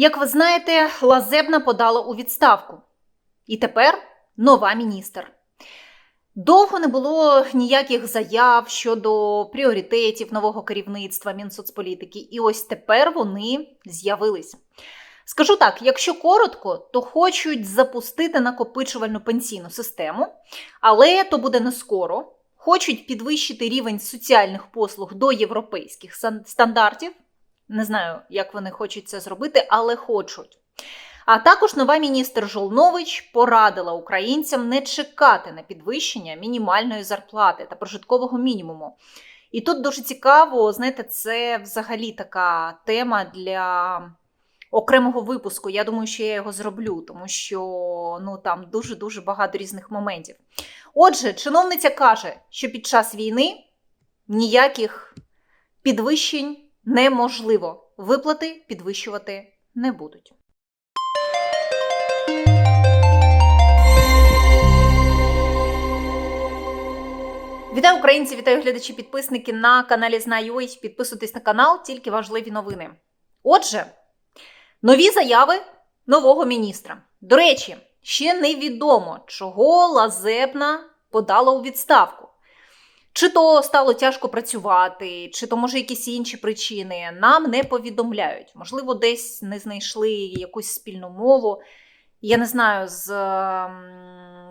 Як ви знаєте, Лазебна подала у відставку. І тепер нова міністр. Довго не було ніяких заяв щодо пріоритетів нового керівництва Мінсоцполітики, і ось тепер вони з'явились. Скажу так: якщо коротко, то хочуть запустити накопичувальну пенсійну систему, але то буде не скоро. Хочуть підвищити рівень соціальних послуг до європейських стандартів. Не знаю, як вони хочуть це зробити, але хочуть. А також нова міністр Жолнович порадила українцям не чекати на підвищення мінімальної зарплати та прожиткового мінімуму. І тут дуже цікаво, знаєте, це взагалі така тема для окремого випуску. Я думаю, що я його зроблю, тому що ну там дуже дуже багато різних моментів. Отже, чиновниця каже, що під час війни ніяких підвищень неможливо. Виплати підвищувати не будуть. Вітаю українці, вітаю глядачі, підписники на каналі Знаю.ua. Підписуйтесь на канал, тільки важливі новини. Отже, нові заяви нового міністра. До речі, ще невідомо, чого Лазебна подала у відставку. Чи то стало тяжко працювати, чи то може якісь інші причини, нам не повідомляють. Можливо, десь не знайшли якусь спільну мову. Я не знаю, з ем,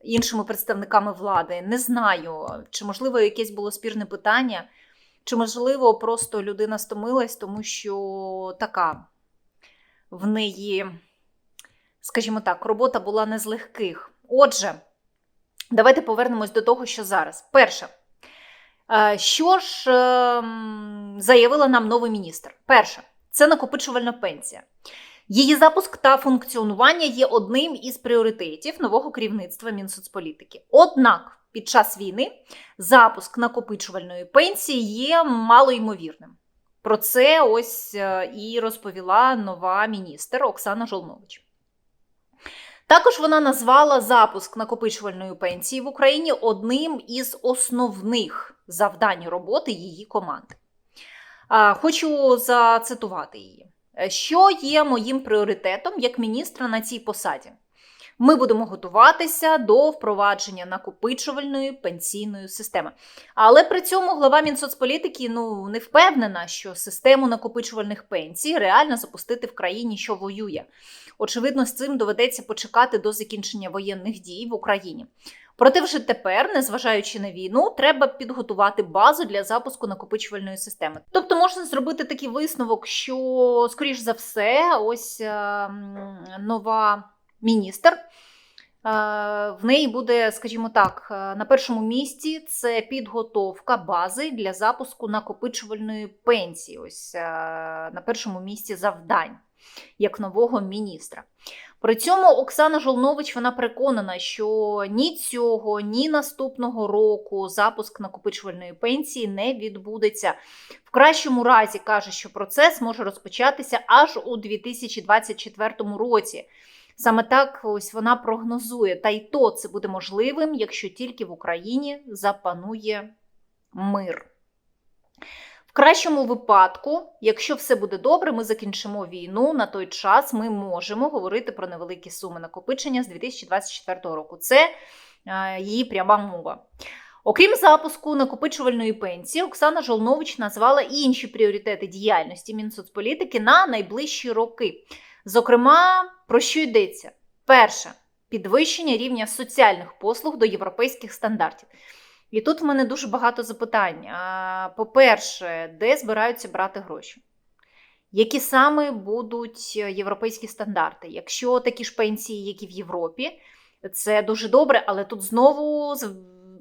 іншими представниками влади. Не знаю, чи можливо якесь було спірне питання, чи можливо просто людина стомилась, тому що така в неї, скажімо так, робота була не з легких. Отже, давайте повернемось до того, що зараз. Перше, е, що ж ем, заявила нам новий міністр? Перше, це накопичувальна пенсія. Її запуск та функціонування є одним із пріоритетів нового керівництва Мінсоцполітики. Однак під час війни запуск накопичувальної пенсії є малоймовірним. Про це ось е, і розповіла нова міністр Оксана Жолнович. Також вона назвала запуск накопичувальної пенсії в Україні одним із основних завдань роботи її команди. Хочу зацитувати її. Що є моїм пріоритетом як міністра на цій посаді? Ми будемо готуватися до впровадження накопичувальної пенсійної системи. Але при цьому глава Мінсоцполітики ну, не впевнена, що систему накопичувальних пенсій реально запустити в країні, що воює. Очевидно, з цим доведеться почекати до закінчення воєнних дій в Україні. Проте вже тепер, незважаючи на війну, треба підготувати базу для запуску накопичувальної системи. Тобто можна зробити такий висновок, що, скоріш за все, ось е, нова міністр. е, В неї буде, скажімо так, е, на першому місці це підготовка бази для запуску накопичувальної пенсії. Ось е, на першому місці завдань як нового міністра. При цьому Оксана Жолнович вона переконана, що ні цього, ні наступного року запуск накопичувальної пенсії не відбудеться. В кращому разі каже, що процес може розпочатися аж у 2024 році. Саме так ось вона прогнозує, та й то це буде можливим, якщо тільки в Україні запанує мир. В кращому випадку, якщо все буде добре, ми закінчимо війну. На той час ми можемо говорити про невеликі суми накопичення з 2024 року. Це е, її пряма мова. Окрім запуску накопичувальної пенсії, Оксана Жолнович назвала інші пріоритети діяльності Мінсоцполітики на найближчі роки. Зокрема, про що йдеться? Перше підвищення рівня соціальних послуг до європейських стандартів. І тут в мене дуже багато запитань. По-перше, де збираються брати гроші? Які саме будуть європейські стандарти? Якщо такі ж пенсії, як і в Європі, це дуже добре, але тут знову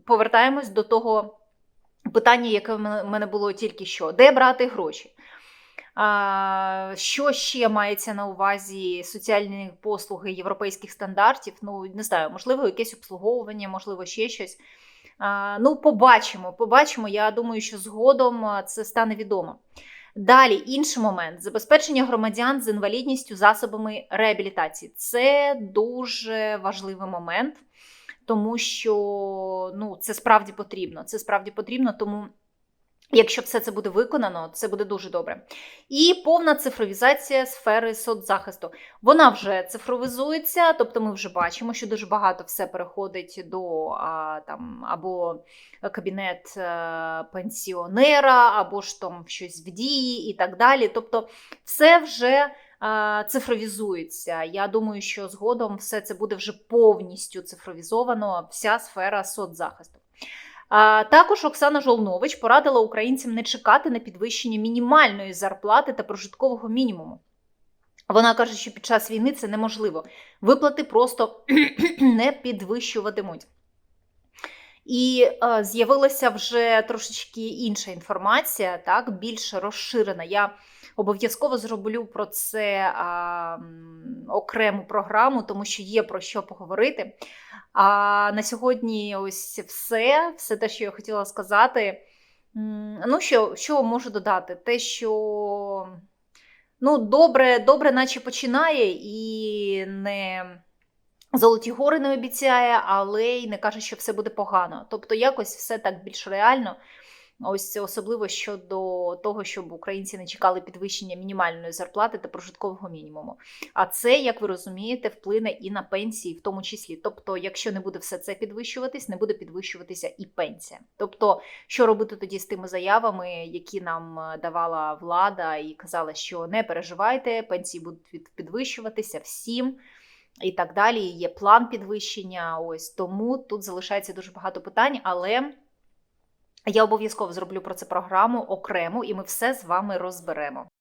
повертаємось до того питання, яке в мене було тільки що: де брати гроші? Що ще мається на увазі соціальні послуги європейських стандартів? Ну, не знаю, можливо, якесь обслуговування, можливо, ще щось. Ну, побачимо, побачимо. Я думаю, що згодом це стане відомо. Далі, інший момент забезпечення громадян з інвалідністю засобами реабілітації. Це дуже важливий момент, тому що ну, це справді потрібно. Це справді потрібно, тому Якщо все це буде виконано, це буде дуже добре. І повна цифровізація сфери соцзахисту. Вона вже цифровізується, тобто ми вже бачимо, що дуже багато все переходить до а, там або кабінет е, пенсіонера, або ж там щось в дії і так далі. Тобто, все вже е, цифровізується. Я думаю, що згодом все це буде вже повністю цифровізовано, вся сфера соцзахисту. А, Також Оксана Жолнович порадила українцям не чекати на підвищення мінімальної зарплати та прожиткового мінімуму. Вона каже, що під час війни це неможливо. Виплати просто не підвищуватимуть. І е, з'явилася вже трошечки інша інформація, так, більш розширена. Я обов'язково зроблю про це а, окрему програму, тому що є про що поговорити. А на сьогодні ось все, все те, що я хотіла сказати. Ну, що, що можу додати? Те, що ну, добре, добре, наче починає і не золоті гори не обіцяє, але й не каже, що все буде погано. Тобто, якось все так більш реально. Ось особливо щодо того, щоб українці не чекали підвищення мінімальної зарплати та прожиткового мінімуму. А це, як ви розумієте, вплине і на пенсії, в тому числі. Тобто, якщо не буде все це підвищуватись, не буде підвищуватися і пенсія. Тобто, що робити тоді з тими заявами, які нам е, давала влада, і казала, що не переживайте, пенсії будуть підвищуватися всім. І так далі, є план підвищення. Ось тому тут залишається дуже багато питань, але я обов'язково зроблю про це програму окремо, і ми все з вами розберемо.